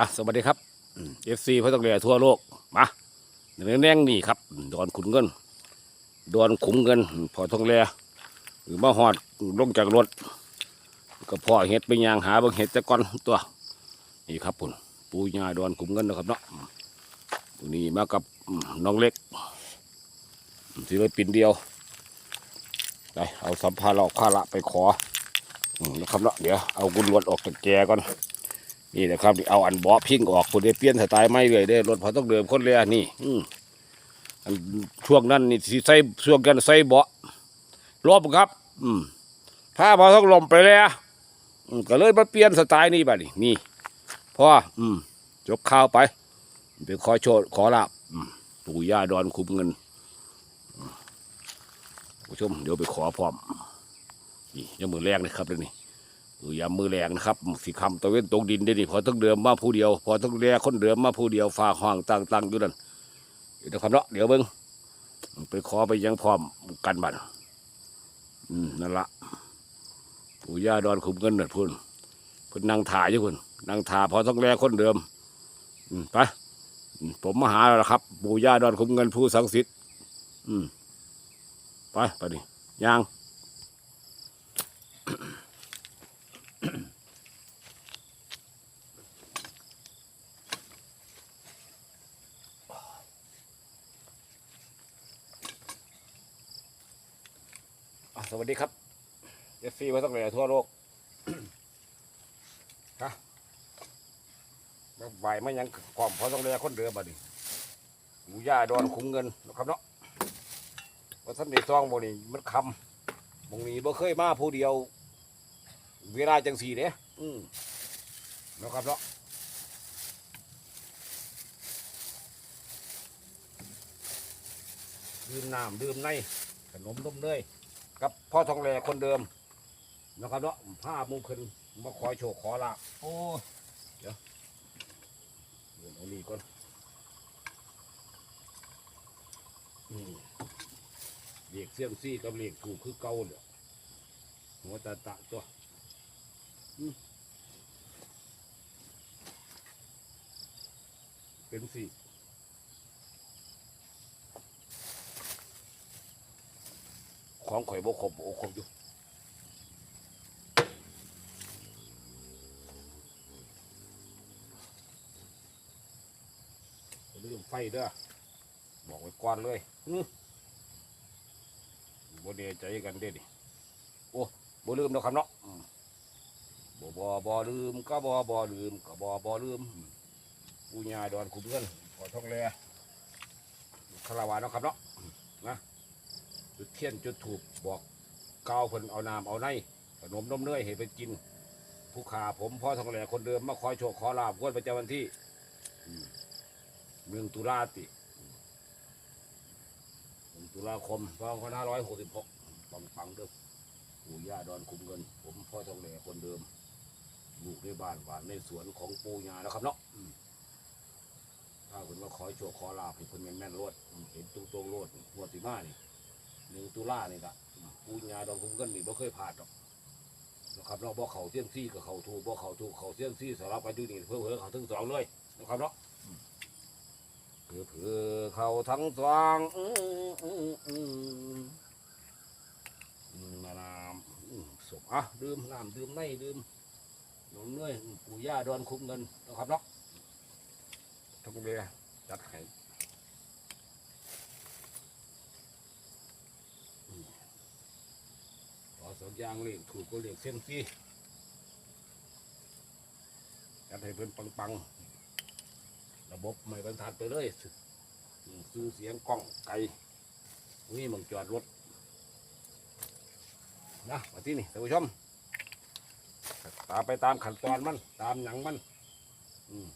อะสวัสดีครับเอฟซีพระตกเรือทั่วโลกมาเนื้อแน่งนี่ครับ ดอนขุนเงิน ดอนขุมเงิน พอทองเรือหรือมาหอดลงจากรถก็พอเห็ดไปยางหาบางเห็ดจะกอนตัวนี่ครับปุ่นปูยาดอนขุมเงินนะครับเนาะตัวนี้มากับน้องเล็กที่เลยปินเดียวไปเอาสัมภาระข้าละไปขอนะครับเนาะเดี๋ยวเอากุญวดออกจากแกก่อน นี่นะครับเอาอันบาะพิงออกคนได้เปลี่ยนสไตล์ไม่เลยได้รถพอต้องเดิมคนเลยอนี่ อือันช่วงนั้นนี่สใส่ช่วงกันใส่เบาะลบครับ อืมถ้าพอต้องลมไปเลยอะก็เลยมาเปลี่ยนสไตล์นี้บัดนี้นี่พ่ออืมจบข้าวไปไปขอโชดขอลาบปู่ย่าดอนคุมเงินผู้ชมเดี๋ยวไปขอพร้อมนี่ยังมือแรกเลยครับเลยนี่ เออยามมือแรงนะครับสีคำตะเวนตกดินได้ดิพอต้องเดิมมาผู้เดียว พอต้องแลคนเดิมมาผู้เดียวฝากห้องตั้งตังอยู่นั่นเดี๋ยวครับเนาะเดี๋ยวเบิ้งไปขอไปยังพร้อมกันบัดอืมนั่นละปู่ย่าดอนขุมเงินน่ะพุ่นพุ่นนั่งถ่ายอยู่พุ่นนั่งถ่ายพอต้องแลคนเดิมอืมไปผมมาหาแล้วล่ะครับ ปู่ย่าดอนขุมเงินผู้ศักดิ์สิทธิ์อืมไปไปดิย่าง สวัสดีครับเอฟซีมาตั้งแต่ทั่วโลกฮะมาไม่ยังความพอต้องเรียคนเดิมบัดนี้หมูย่าดอนคุ้มเงินนะครับเนาะว่าท่านในซองบนี่มันคำบงนี้บ่เคยมาผู้เดียว เวลาจังสี่เนี่ยอืมนะครับเนาะดื่มน้ำดื่มในขนมนมเนย กับพ่อทองแหลคนเดิมนะครับเนาะผ้ามุงขึ้นมาขอโชคขอลาบโอ้เดี๋ยวเดี๋ยวเอานี่ก่อนนี่เลียกเสี่ยมซี่กับเลียกถูกคือเก่าเนี่ยหัวตาตะตัวอืมเป็นสี่ ของข่อยบ่ครบบ่ครบอยู่เรื่องไฟเด้อบอกไว้ก่อนเลยบ่เดใจกันเด้ดิโอ้บ่ลืมแล้วครับเนาะบ่บ่บ่ลืมก็บ่บ่ลืมก็บ่บ่ลืมอืมปูญาดอนคุมเงินขอท่องแลคาราวาเนาะครับเนาะ จุดเทียนจุดถูกบอกกาวเพิ่นเอาน้ำเอาในขนมนมเนยให้ไปกิน ผู้ขาผมพ่อทองแหล่คนเดิมมาขอโชคขอลาบงวดประจำวันที่อืมหนึ่งตุลาติหนึ่งตุลาคมสองพันห้าร้อยหกสิบหกปังปังเด้อปู่ย่าดอนคุมเงิน ผมพ่อทองแหล่คนเดิมลูกในบ้านหวานในสวนของปู่ย่านะครับเนาะถ้าเพิ่นมาขอโชคขอลาบให้เพิ่นแม่นรวดเห็นตรงตรงรวดงวดที่มานี่ หนึ่งตุลานี่ละปูญาดองคุ้มกันนี่บ่เคยผ่านหรอกนะครับเราะบ่เขาเสี้ยนซี่กับเขาถูกบ่เขาถูกเขาเสี้ยนซี่สำหรับกันอยู่นี่เพื่อเพื่อเขาทั้งสองเลยนะครับเนาะเพื่อเพื่อเขาทั้งสองอืมอืมอืมอืมน้ำอืมสมอะดื่มน้ำดื่มในดื่มนมเนยปู่ย่าดอนคุ้มเงินนะครับเนาะทั้งเบียจัดให้ ต่อ สองอย่างเลยถูกก็เรียกเส้นซี่จัดให้เพิ่นปังๆ ระบบไม่บรรทัดไปเลยซื้อเสียงกล้องไกลนี่มึงจอดรถนะมาที่นี่ท่านผู้ชมตามไปตามขั้นตอนมัน ตามหนังมัน อืม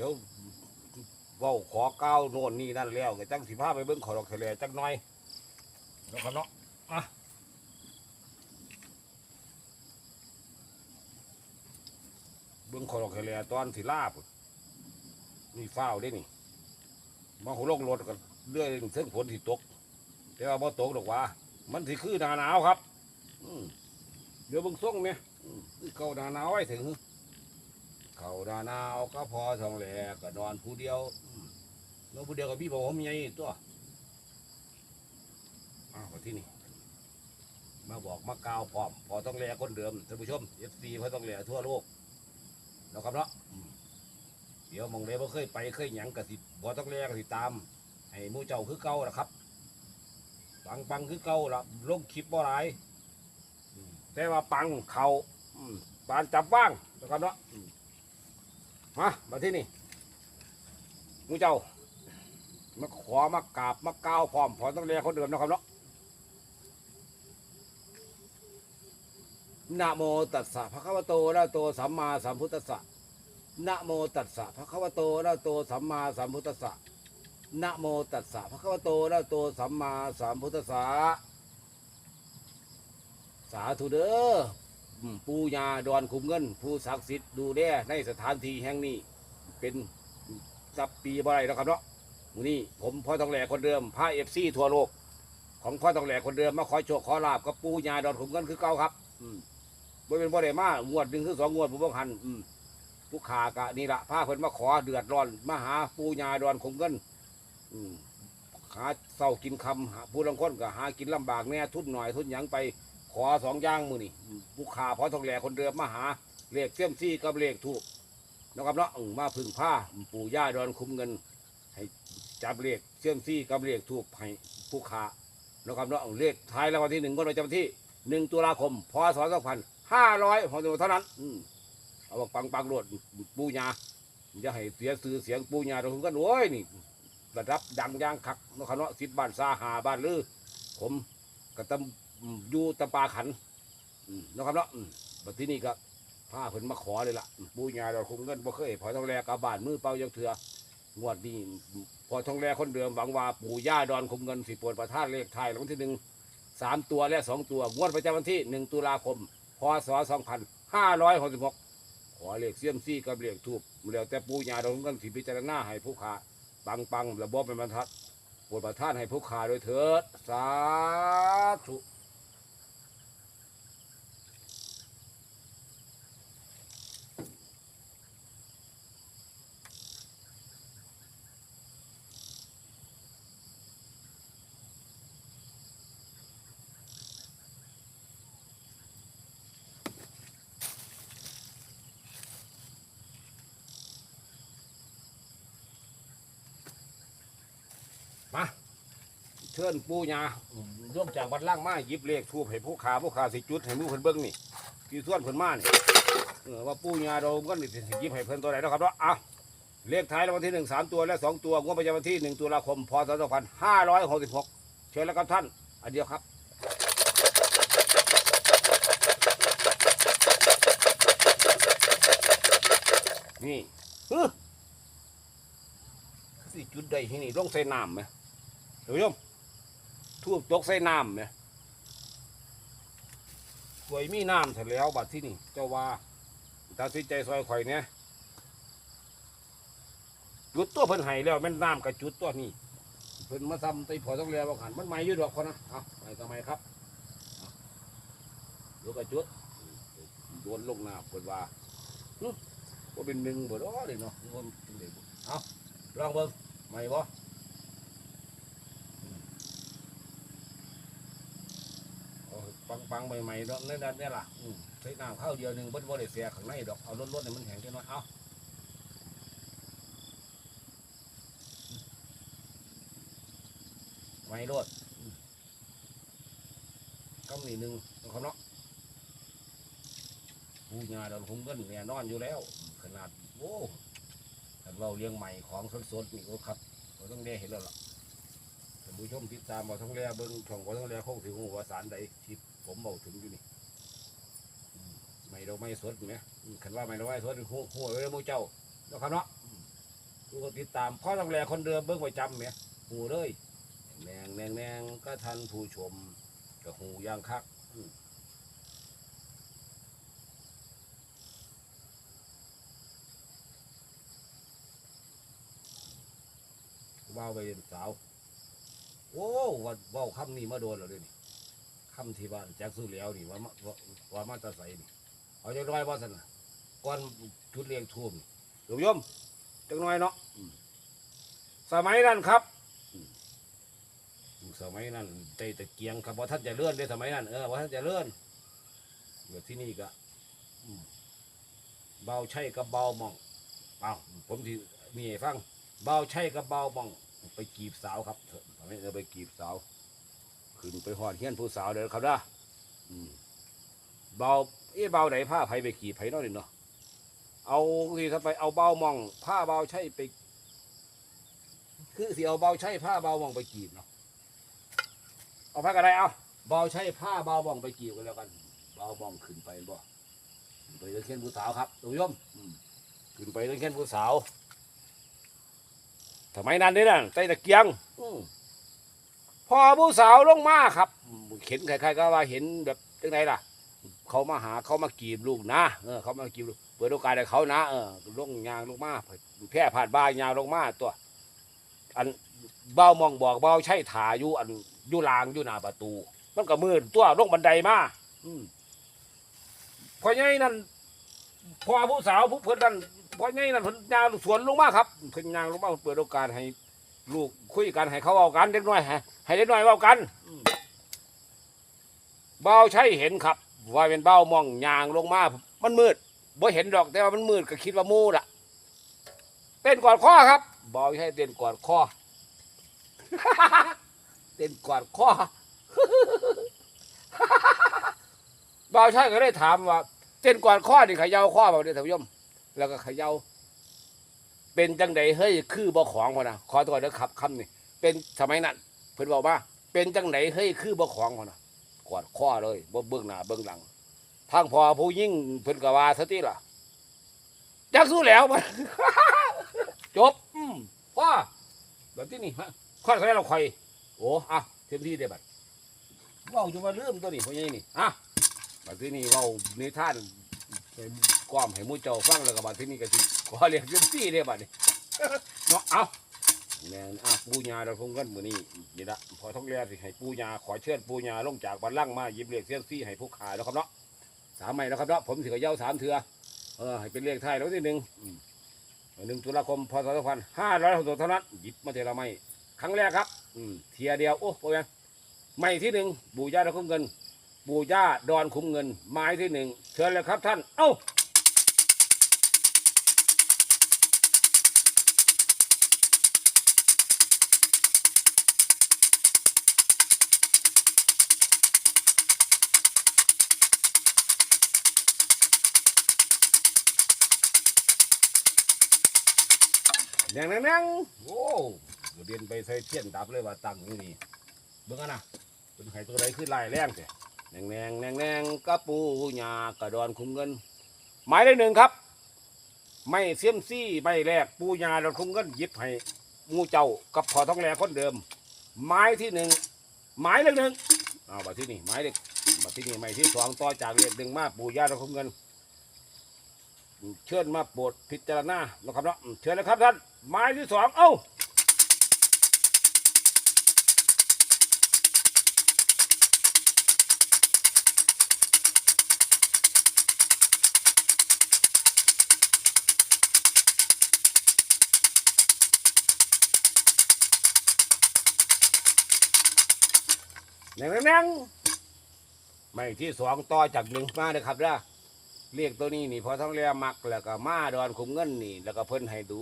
ดี๋ยวเว้าขอก้าวโน่นนี่นั่นแล้วก็จังสิพาไปเบิ่งขอดอกทะเลจักหน่อยแล้วครับเนาะอะเบิ่งขอดอกทะเลตอนสิลาบนี่ฟ้าวได้นี่มาหัวโลกรถกันเรื่อยเส้นฝนสิตกแต่ว่าบ่ตกดอกว่า มันสิคือหนาหนาวครับอืเดี๋ยวเบิ่งส่งเนี่ยคือเก่าหนาหนาวไว้ถึง เขาหนาหนาก็พอทองแหลก็นอนผู้เดียวนอนผู้เดียวกับพี่บอกผมยังตัวอ้าวมาที่นี่มาบอกมากาวพร้อมพอต้องแลคนเดิมท่านผู้ชมเอฟซีพอต้องแลทั่วโลกนะครับเนาะเดี๋ยวมองเลยว่าเคยไปเคยหยังกะสิพอต้องแลกสิตามให้มูเจ้าคือเก่าละครับปังปังคือเก่าละลงคลิปบ่หลายอืมแต่ว่าปังเขาปานจับว่างนะครับเนาะ มามาที่นี่มูเจ้ามาขอมากราบมากล่าวพร้อมพอต้องเรียกคนเดิมนะครับเนาะนะโมตัสสะภะคะวะโตอะระหะโตสัมมาสัมพุทธัสสะนะโมตัสสะภะคะวะโตอะระหะโตสัมมาสัมพุทธัสสะนะโมตัสสะภะคะวะโตอะระหะโตสัมมาสัมพุทธัสสะสาธุเด้อ อืมปู่ย่าดอนคุมเงิน ผู้ศักดิ์สิทธิ์ดูแลในสถานที่แห่งนี้ เป็นสับปีบ่ไรแล้วครับเนาะมื้อนี้ผมพ่อทองแหลคนเดิมพาเอฟซีทั่วโลก ของพ่อทองแหลคนเดิมมาขอโชคขอลาบกับปู่ย่าดอนคุมเงินคือเก่าครับ อืมบ่เป็นบ่ได้มางวดหนึ่งคือสองงวดผมบ่หันอืมผู้ขากะนี่ละพาเพิ่นมาขอเดือดร้อนมาหาปู่ย่าดอนคุมเงิน อืมหาเศร้ากินคำหาผู้ลังคนก็หากินลำบากแน่ทุนหน่อยทุนหยังไป อสองอย่างมือนี่ผู้ขาพอทองแหลคนเดิมมาหาเลขเสี้ยมซี่กับเลขถูกนะครับเนาะอืมมาพึ่งผ้าปู่ย่าดอนคุ้มเงิน ให้จับเลขเสี้ยมซี่กับเลขถูกให้ผู้ขานะครับเนาะเลขท้ายรางวัลที่หนึ่งก็ประจำที่หนึ่งตุลาคมพศสองพันห้าร้อยหกสิบเท่านั้นอืมเอาบอกปังปังๆโลดปู่ย่าอย่าให้เสียสื่อเสียงปู่ย่าดอนคุ้มเงินโอ้ยนี่ระดับดังย่างคักนะครับเนาะสิบบ้านซาหาบ้านลือผมก็ตำ อืมอยู่ตำปาขันอืมเนาะครับเนาะอืมบัดที่นี่ก็พาเพิ่นมาขอเลยล่ะอืมปู่ย่าเราคงเงินบ่เคยพอทองแลกลับบ้านมือเปล่ายังเถื่องวดนี้พอทองแลคนเดิมหวังว่าปู่ย่าดอนคงเงินสิโปรดประทานเลขไทายรางวัลที่หนึ่งสามตัวและสองตัวงวดประจำวันที่หนึ่งตุลาคมพศสองพันห้าร้อยหกสิบหกขอเลขเสียมซี่กับเลขทูบแล้วแต่ปู่ย่าดอนคงเงินสิพิจารณาให้ผู้ค้าปังปังระบบเป็นบรรทัดโปรดประทานให้ผู้ขาโดยเถิดสาธุ ชิญปู่ย่าร่วมจากวัดล่างมาหยิบเลขทูบให้ผู้ขาผู้ขาสิจุดให้หมูเพิ่นเบิ่งนี่ที่ส่วนเพิ่นมานี่เออว่าปู่ย่าเราก็นี่สิหยิบให้เพิ่นตัวไหนนะครับเนาะอะเลขท้ายรางวัลที่หนึ่งสามตัวและสองตัวงวดประจำวันที่หนึ่งตุลาคมพศสองพันห้าร้อยหกสิบหกเชิญแล้วครับท่าน อันเดียวครับนี่ฮึสิจุดใดที่นี่ลงใส่น้ำไหมเดี๋ยวโยม ทูบตกใส่น้ำไหมสวยมีน้ำเสร็จแล้วบัดที่นี่เจ้าว่าตัดสิใจซอยข่อยเนี่ยจุดตัวเพิ่นไห้แล้วแม่นน้ำกับจุดตัวนี้เพิ่นมาทำไตพอต้องเรียว่าขันมันไม่ยืดดอกคนนะเอาไปทำไมครับดี๋ยวก็จุดโดนลงน้ำเพิ่นว่าว่าเป็นหนึ่งบ่ดอเลยเนาะเป็นเด็กบ่เอาลองเบิ่งใหม่บ่ เอาปังใหม่ๆเนาะนั่นนี่ล่ะใส่น้ำข้าวเดียวหนึ่งบ่บ่ได้เสียข้างในดอกเอาล้นๆให้มันแห้งจังหน่อยเอาใหม่โลดอืมกำนี่หนึ่งนะครับเนาะผู้ญาดอนคงเงินแน่นอนอยู่แล้ว ขนาดโอ้ถ้าเราเลี้ยงใหม่ของสดๆนี่ก็ครับเราต้องได้เห็นแล้วล่ะท่านผู้ชมติดตามมาท้องแร่เบิ้งช่องของท้องแร่คงถึงหัวสารใดที่ ผมเบาถึงอยู่นี่ไม่เราไม่สดไหมคันว่าไม่เราไม่สดหัวหัวไว้แล้วมูเจ้าเนาะครับเนาะดูก็ติดตามพ่อต้องแลคนเดิมเบิ่งประจำเนี่ยหูเลยแนงแนงแนงก็ทันผู้ชมกับหูย่างคักว่าวไปเป็นสาว โอ้ว่าเว้าคำนี้มาโดนแล้วเด้นี่ คำที่บ้านแจ็คซื้อแล้วนี่ว่ามาว่าว่ามาแตะใสนี่เอาจักหน้อยบ่สันน่ะก่อนจุดเรียงทุ่มนี่โยมจักหน้อยเนาะอืมสมัยนั้นครับอืมสมัยนั้นเตตะเกียงครับว่าท่านจะเลื่อนได้สมัยนั้นเออว่าท่านจะเลื่อนเดี๋ยวที่นี่ก็อืมเบาใช่กับเบามองเอาผมที่มีให้ฟัง เบาใช่กับเบามอง ไปกีบสาวครับเถอะทำให้เออไปกีบสาว ขึ้นไปหอดเฮียนผู้สาวเด้อครับนะเบาเอ้เบาไหนผ้าไผ่ไปกีบไผเนาะนี่เนาะเอาสิถ้าไปเอาเบามอง ผ้าเบาใช่ไป คือสิเอาเบาใช่ผ้าเบามองไปกีบเนาะเอาผ้ากันได้เอาเบาใช่ผ้าเบามองไปกีบกันแล้วกันเบามองขึ้นไปบ่ไปเรื่องเฮียนผู้สาวครับทุกยมขึ้นไปเรื่องเฮียนผู้สาวสมัยนั้นนี่นะใต้ตะเกียงอม พอผู้สาวลงมาครับเห็นใครๆก็ว่าเห็นแบบจังไงล่ะ เขามาหาเขามากีบลูกนะเออเขามากีบลูกเปิดโอกาสให้เขานะเออลงยางลงมาแพร่ผ่านบ้านยางลงมาตัว อันเบ้ามองบอกเบ้าใช่ถาอยู่อันอยู่ลางอยู่หน้าประตู มันก็มืดตัวลงบันไดมาอืมพอไงนั่นพอผู้สาวผู้เพื่อนนั่นพอไงนั่นเพิ่นยางสวนลงมาครับเพิ่นยางลงมาเปิดโอกาสให้ ลูกคุยกันให้เขาเอากันเด็กน้อยให้ให้เด็กน้อยเอากันอืมเบาใช่เห็นครับ ว่าเป็นเบามองยางลงมามันมืดบ่เห็นดอกแต่ว่ามันมืดก็คิดว่ามูล่ะ เต้นกอดข้อครับเบาใช่เต้นกอดข้อเต้นกอดข้อเบาใช่ก็ได้ถามว่า เต้นกอดข้อนี่เขย่าข้อเปล่าเนี่ยท่านผู้ชมแล้วก็เขย่า เป็นจังใดเฮ้ยคือบ่ของพอนะขอตัวเด้อครับคำนี่เป็นสมัยนั้นเพิ่นบอกว่า เป็นจังใดเฮ้ยคือบ่ของพอนะกอดข้อเลยบ่เบื้องหน้าเบื้องหลังทางพอผู้ยิ่งเพิ่นก็ว่าซะติล่ะจักสู้แล้วมันจบอืมพ่อแบบที่นี่ฮะค่อยๆเราค่อยโอ้อะเต็มที่เด้บัดเว้าจะมาเริ่มตัวนี้พ่อใหญ่นี่อะบัดที่นี่เว้านิทานให้ความให้มูเจ้าฟังแล้วก็บัดที่นี่ก็สิ ขอเรียกเรื่องที่เด้บัดนี้เนาะเอาแม่นอะปูญาเราคงกันมื้อนี้นี่ละพอท้องเรียสิให้ปูญาขอเชิญปูญาลงจากบัลลังก์มาหยิบเรียกเสียงซี่ให้ผู้ขายแล้วครับเนาะสามใหม่แล้วครับเนาะผมสิก็เย้าสามเถื่อเออให้เป็นเลขไทายแล้วที่หนึ่งอืมหนึ่งตุลาคมพศสองพันห้าร้อยหกสิบเท่านั้นหยิบมาเทละไม่ครั้งแรกครับอืมเทียเดียวโอ้โหยังไม่ที่หนึ่งปู่ย่าดอนคุ้มเงิน ปู่ย่าดอนคุ้มเงินไม้ที่หนึ่งเชิญเลยครับท่าน เอ้า แดงแดงแดงโอ้เรียนไปใส่เทียนดับเลยว่าตังอยู่นี่เบิ่งกันนะเป็นไข่ตัวใดขึ้นลายแรงเสียแดงแดงแดงแดงกระปูหยากระดอนคุ้มเงิน หมายเลขหนึ่งครับ ไม่เสียมซี่ไม่แรกปูหยาดอนคุ้มเงินยิบให้หมูเจ้ากับพอท้องแหลคนเดิม ไม้ที่หนึ่งหมายเลขหนึ่งเอาบัดที่นี่หมายเลขบัดที่นี่ไม้ที่สองต่อจากเลขหนึ่งมาปูหยาดอนคุ้มเงิน เชิญมาโปรดพิจารณานะครับเนาะเชิญเลยครับท่านหมายที่สองเอ้าแหน่งแหน่งแม่งไม่ที่สองต่อจากหนึ่งมาเลยครับนะ เรียกตัวนี้นี่พอท้องเรียมักแล้วก็มาดอนขุมเงินนี่ แล้วก็เพิ่นให้ดู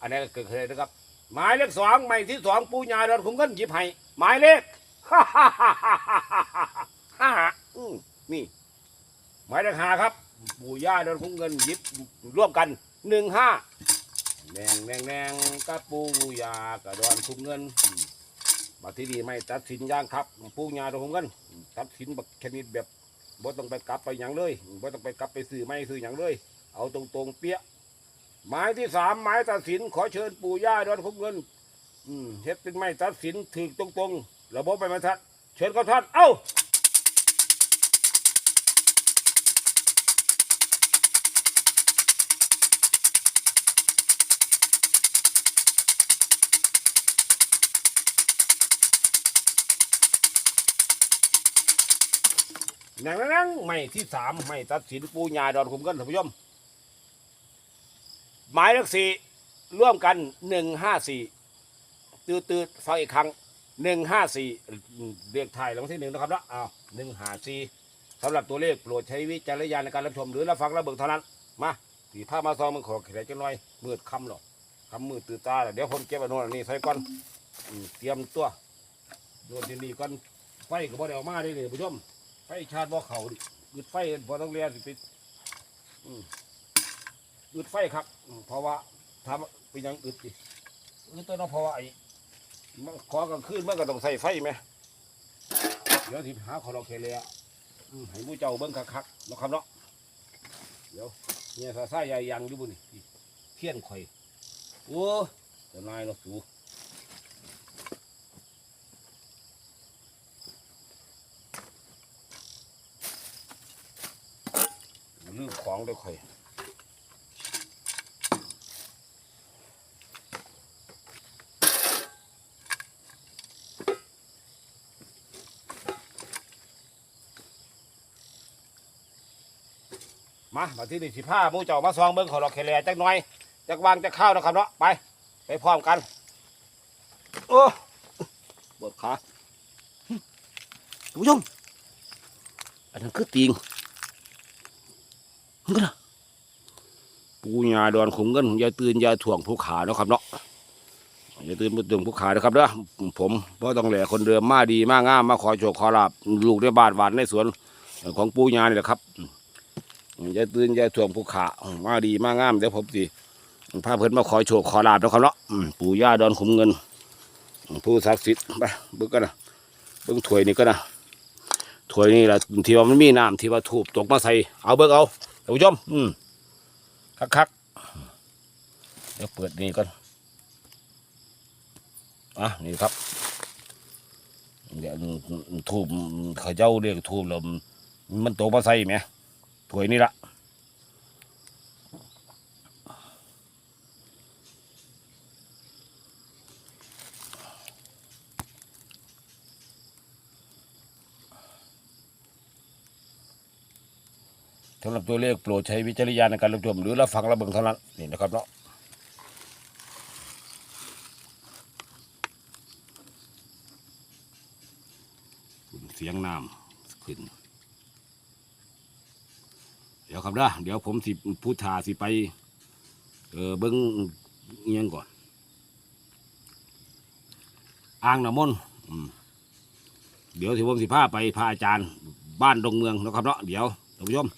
อันนี้ก็เกิดเคยนะครับ หมายเลขสองไม่ที่สองปูญาดอนขุมเงินหยิบให้หมายเลขฮ่าฮ่าฮ่าฮ่าฮ่าฮ่าฮ่าอืมนี่หมายเลขหาครับ ปู่ย่าดอนคุมเงินหยิบร่วมกันหนึ่งห้าแดงแดงแดงกับปู่ย่ากับดอนคุมเงินมบัดที่นี่ไม่ตัดสินย่างครับ ปู่ย่าดอนคุมเงินตัดสินแบบชนิดแบบ บ่ต้องไปกลับไปหยังเลยบ่ต้องไปกลับไปซื้อไม่ซื้อหยังเลย เอาตรงๆเปี้ยหมายที่สามหมายตัดสินขอเชิญปู่ย่าดอนคุมเงินอืมเฮ็ดเป็นไม้ตัดสินถือตรงๆระบบไปมาทัด เชิญเขาทัดเอ้า นั่งนั่งไม่ที่สามไม่ตัดสินปูญาดอนคุมกันท่านผู้ชมหมายเลขสี่ร่วมกันหนึ่งห้าสี่ตืดตืดฟังอีกครั้งหนึ่งห้าสี่เรียกไทายรางวัลที่หนึ่งนะครับนะอ้าวหนึ่งห้าสี่สำหรับตัวเลขโปรดใช้วิจารณญาณในการรับชมหรือรับฟังรับเบิกเท่านั้น มาสีผ้ามาซองมันขอแขกจะหน่อยมืดคำหรอกคำมืดตื่นตาเดี๋ยวผมเก็บอันโน้นอันนี้ใส่ก่อนเตรียมตัวโดนที่นี่ก่อนไฟก็บ่ได้ออกมาได้เลยผู้ชม ไฟชาติบ่เขาดิอึดไฟพอต้องเรียนสิไปอืมอึดไฟครับอืมเพราะว่าทำเป็นหยังอึดดิอึดตัวเน้องเพราะว่าไอ้มันขอกลางคืนมันก็ต้องใส่ไฟไหมเดี๋ยวที่หาขอเราเคเลยอะอืมให้ผู้เจ้าเบิ้งคักๆเนาะครับเนาะเดี๋ยวเนี่ยสาสายใหญ่ยังอยู่บุนี่ที่เทียนข่อยโอ้เจะนายเนาะสู ลืมของได้ข่อยมามาที่นี่สิผ้ามูเจ้ามาซองเบิ้งขอเราแคลจักหน่อยจักวางจักข้าวนะครับเนาะไป ไปพร้อมกัน โอ้ปวดขาท่านผู้ชมอันนั้นคือติงมันก็นะ ปูญาดอนขุมเงินยาตื่นยาถ่วงผู้ขาเนาะครับเนาะยาตื่นอย่าถ่วงผู้ขานะครับเด้อผมเพราะต้องแหล่คนเดิมมาดีมากงามมาขอโชคขอลาบลูกในบ้านหวานในสวนของปูญานี่แหละครับยาตื่นยาถ่วงผู้ขามาดีมากงามเดี๋ยวผมสิพาเพิ่นมาขอโชคขอลาบแล้วครับเนาะปู่ย่าดอนขุมเงิน ผู้ศักดิ์สิทธิ์ไปเบิ่งกันนะเบิ่งถวยนี่ก็นะถวยนี่แหละที่ว่ามันมีน้ำที่ว่าถูกตกมาใส่เอาเบิ่งเอาท่านผู้ชมอืม คักๆ เดี๋ยวเปิดนี่ก่อน อะ นี่ครับเดี๋ยวทูบเขาเจ้าเรียกทูบแล้วมันตกมาใส่ไหมถ้วยนี่ละ สำหรับตัวเลขโปรดใช้วิจารณญาณในการรับชมหรือรับฟังรับเบิ่งเท่านั้นนี่นะครับเนาะเสียงน้ำขึ้น เดี๋ยวครับเด้อเดี๋ยวผมสิพูดทาสิไป เออเบิ้งเอียงก่อน อ่างน้ำมนต์เดี๋ยวที่ผมสิพาไปพาอาจารย์ บ้านดงเมืองนะครับเนาะเดี๋ยวท่านผู้ชม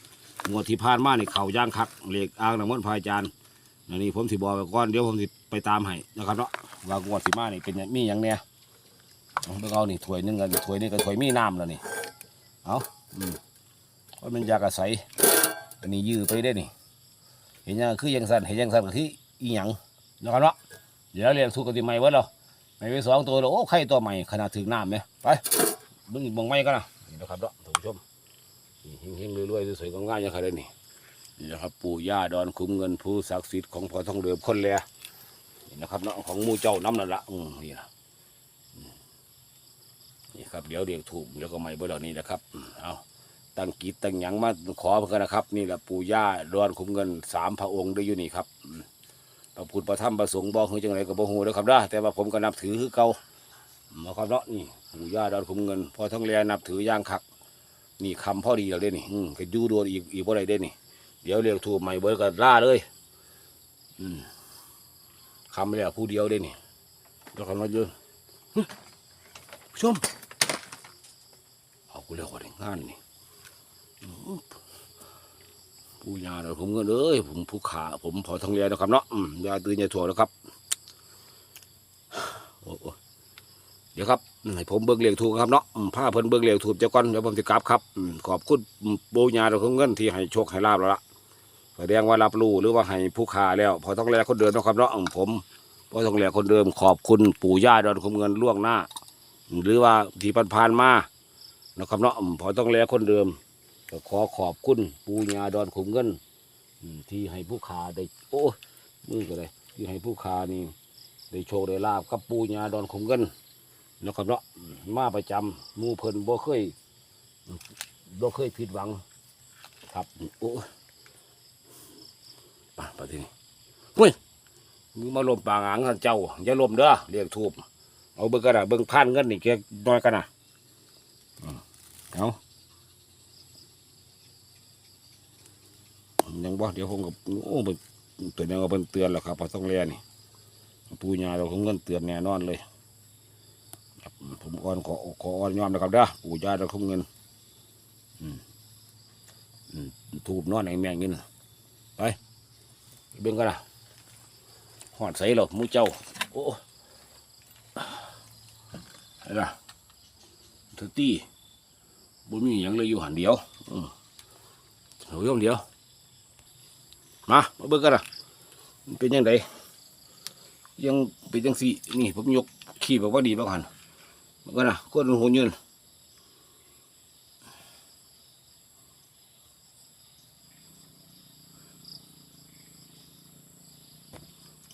งวดที่ผ่านมานี่เขาย่างคักเหล็กอ่างน้ำมันพาอาจารย์อันนี้ผมสิบอกไปก่อนเดี๋ยวผมสิไปตามให้นะครับเนาะว่างวดสิมานี่เป็นมีอย่างเนี้ยเอาเบิ่งเอานี่ถ้วยนึงกันถ้วยนี้ก็ถ้วยมีน้ำแล้วนี่เอาอืมว่ามันยากอาศัยอันนี้ยื้อไปได้นี่เห็นยังคือยังสั่นเห็นยังสั่นก็คืออีหยังนะครับเนาะเดี๋ยวเรียนสู้กันที่ใหม่เว้ยเราไม่ไปสองตัวแล้วโอ้ไข่ตัวใหม่ขนาดถึงน้ำไหมไปบิ่งบิ่งใหม่กันนะนี่นะครับเนาะท่านผู้ชม เฮงๆรวยๆสวยๆง่ายๆยังไงเลยนี่นี่นะครับปู่ย่าดอนคุ้มเงินผู้ศักดิ์สิทธิ์ของพอทองเหลือมคนแลนี่นะครับเนาะของมูเจ้าน้ำนั่นละอืมนี่นะนี่ครับเดี๋ยวเรียกถูกเดี๋ยวก็ไม่บิ่เหล่านี้นะครับเอาตั้งกิจตั้งหยังมาขอเพื่อนนะครับ นี่แหละปู่ย่าดอนคุ้มเงินสามพระองค์ได้อยู่นี่ครับพระพุทธพระธรรมพระสงฆ์บอกคือจังไรก็บ่ฮู้นะครับนะแต่ว่าผมก็นับถือคือเก่ามาครับเนาะนี่ปู่ย่าดอนคุ้มเงินพอทองแลนับถือย่างคัก นี่คำพ่อดีแล้วเด้นี่ อืมก็อยู่โดนอีกอีกบ่ได้เด้นี่ เดี๋ยวเรียกถูกใหม่เบิดก็ล่าเลย อืมคำแล้วผู้เดียวเด้นี่เดี๋ยวคำมาเยอะผู้ชมเอากูเรียกว่าได้งานนี่ผู้ยาเราผมก็เลยผมผู้ขาผมพอทองเรียนนะครับเนาะยาตื่นยาถั่วนะครับโอ้เดี๋ยวครับ ให้ผมเบิกเลียงถูกครับเนาะผ้าเพิ่นเบิกเลียงถูกเจ้าก่อนเดี๋ยวผมจะกลับครับขอบคุณปูยาเราผมเงินที่ให้โชคให้ลาบแล้วล่ะแสดงว่ารับรู้หรือว่าให้ผู้ค้าแล้ว พอต้องแลคนเดิมนะครับเนาะผมพอต้องแลคนเดิมขอบคุณปู่ย่าดอนคุมเงินล่วงหน้า หรือว่าที่ผ่านๆมานะครับเนาะพอต้องแลคนเดิมก็ขอขอบคุณปู่ย่าดอนคุมเงินที่ให้ผู้ค้าได้ โอ้มือก็เลยที่ให้ผู้ค้านี่ได้โชคได้ลาบกับปู่ย่าดอนคุมเงิน นะครับเนาะมาประจำมูเพิ่นบ่เคยบ่เคยผิดหวัง ครับโอ้ยอะไปทีนี้เฮ้ยมึงมาลมปางหางท่านเจ้า อย่าลมเด้อเรียกทูบเอาเบิ่งกันนะเบิ่งพันเงินนี่แกน้อยกันนะเอายังบ่เดี๋ยวผมกับโอ้เป็นตัวนี้ก็เป็นเตือนแล้วครับพอต้องเรียนนี่ปูญาเราคงเงินเตือนแน่นอนเลย ผมอ่อนขอขออ่อนยอมนะครับเด้อปูญาเราคงเงินทูบนอนไอ้แมงนี่นไปเบิ่งกันนะหอดใส่หรอมูเจ้า โอ้ไอ้ละเธอตีบ่มีหยังเลยอยู่หันเดียวอืมเอาย่อมเดียว มา มาเบิ่งกันนะเป็นยังไงยังเป็นยังสี่นี่ผมยกขี้แบบว่าดีบ้างหัน ก็นะก้นหุ่นยืน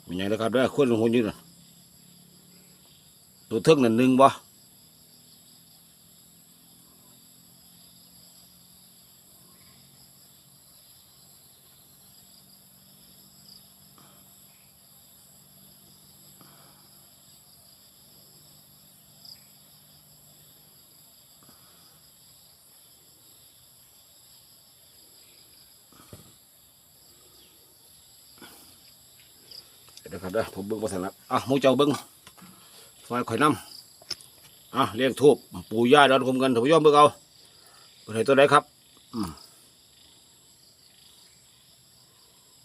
มีอย่างนะครับด้วยก้นหุ่นยืนตัวเทิงนั่นหนึ่งบ่ เดี๋ยวครับเด้อผมเบิ้งภาษานัดอะมูเจ้าเบิ้งซอยข่อยน้ำอะเลี้ยงทูบปู่ย่าดอนคุมกันถูกย่อมเบิ้งเอาเป็นไหนตัวไหนครับ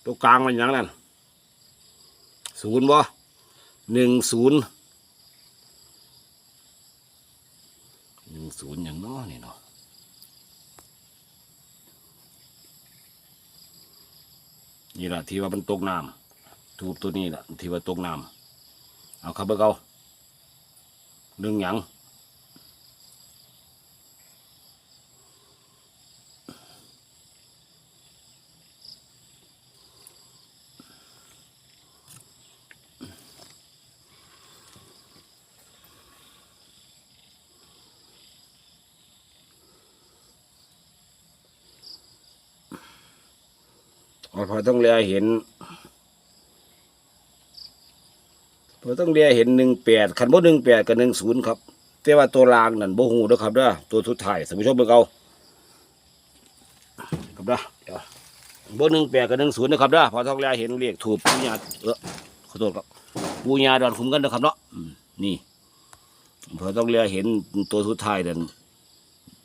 ตัวกลางมันยังนั่นศูนย์บ่หนึ่งศูนย์หนึ่งศูนย์อย่างน้อนี่เนาะนี่แหละที่ว่ามันตกน้ำ ทูบตัวนี้แหละที่ว่าตกน้ำเอาครับเบิกเอาหนึ่งหยังเอาพอต้องเลียเห็น เราต้องเรียเห็นหนึ่งแปดคันบ่หนึ่งแปดกับหนึ่งศูนย์ครับ แต่ว่าตัวรางนั่นบ่หูเด้อครับเด้อตัวสุดท้ายสมุชมเบิ่งเอาครับเด้อเดี๋ยวบ่หนึ่งแปดกับหนึ่งศูนย์นะครับเด้อพอต้องเรียเห็นเรียกถูกปูญาเออขอโทษครับปูญาดอนคุมกันนะครับเนาะนี่พอต้องเรียเห็นตัวสุดท้ายนั่น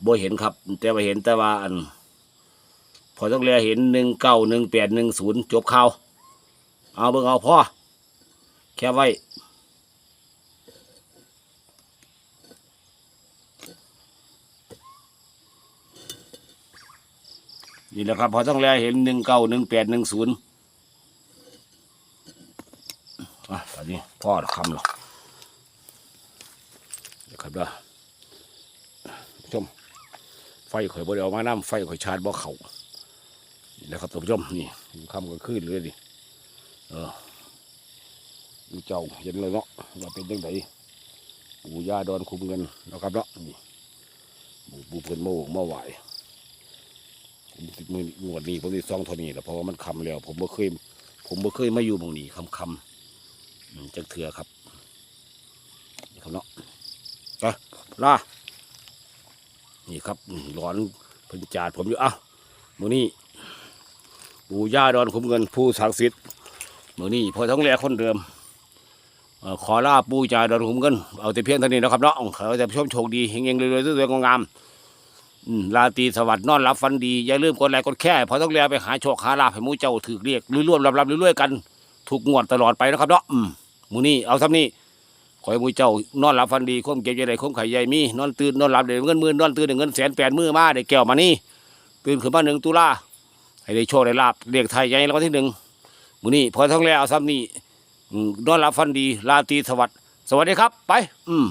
บ่เห็นครับ แต่ว่าเห็นแต่ว่าอัน พอต้องเรียเห็นหนึ่งเก้าหนึ่งแปดหนึ่งศูนย์จบข่าวเอาเบิ่งเอาพ่อ แค่ไว้นี่แหละครับ พอต้องแลเห็นหนึ่งเก้าหนึ่งแปดหนึ่งศูนย์อะตอนนี้พ่อคำหรอกเดี๋ยวครับเด้อชมไฟข่อยบ่ได้เอามาน้ำไฟข่อยชาร์จบ่เขานี่แหละครับท่านผู้ชมนี่คำก็ขึ้นเลยดิเออ ดูเจ้าเห็นเลยเนาะว่าเป็นยังไงปู่ย่าดอนคุมเงินนะครับเนาะนี่ปู่ปู่เพิ่นมาโอกมาไหวผมสิมืองวดนี้ผมสิซองเท่านี้แหละเพราะว่ามันคำแล้ว ผมบ่เคย ผมบ่เคยมาอยู่หมองนี้คำคำอืมจักเถื่อครับนี่ครับเนาะก็ลานี่ครับร้อนเพิ่นจาดผมอยู่อ้ามือนี้ปู่ย่าดอนคุมเงินผู้ศักดิ์สิทธิ์มือนี้พอท้องแลคนเดิม ขอลาปูจาดอนหุมกันเอาแต่เพียงเท่านี้นะครับเนาะขอแต่ชมโชคดีเฮงๆรวยๆสวยๆงามๆอืมราตีสวัสดิ์นอนรับฟันดี อย่าลืมกดไลค์กดแค่พอต้องเรียไปหาโชคหาลาภให้มูเจ้าถือเรียกร่วมรับๆรวยๆกันถูกงวดตลอดไปนะครับเนาะมูนี่เอาซ้ำนี้ขอให้มูเจ้านอนรับฟันดีความเก็บใจใดความไข่ใหญ่มีนอนตื่นนอนหลับเดี๋ยวเงินมื่นนอนตื่นเดี๋ยวเงินแสนแปดมือมาได้แก้วมานี่ตื่นขึ้นมาหนึ่งตุลาให้ได้โชคได้ลาบเรียกไทยใหญ่รางวัลที่หนึ่งมื้อนี้พอท้องแล้วเอาซ้ำนี่ ดอนหลับฟันดีลาตรีสวัสดิ์สวัสดีครับ ไป อืม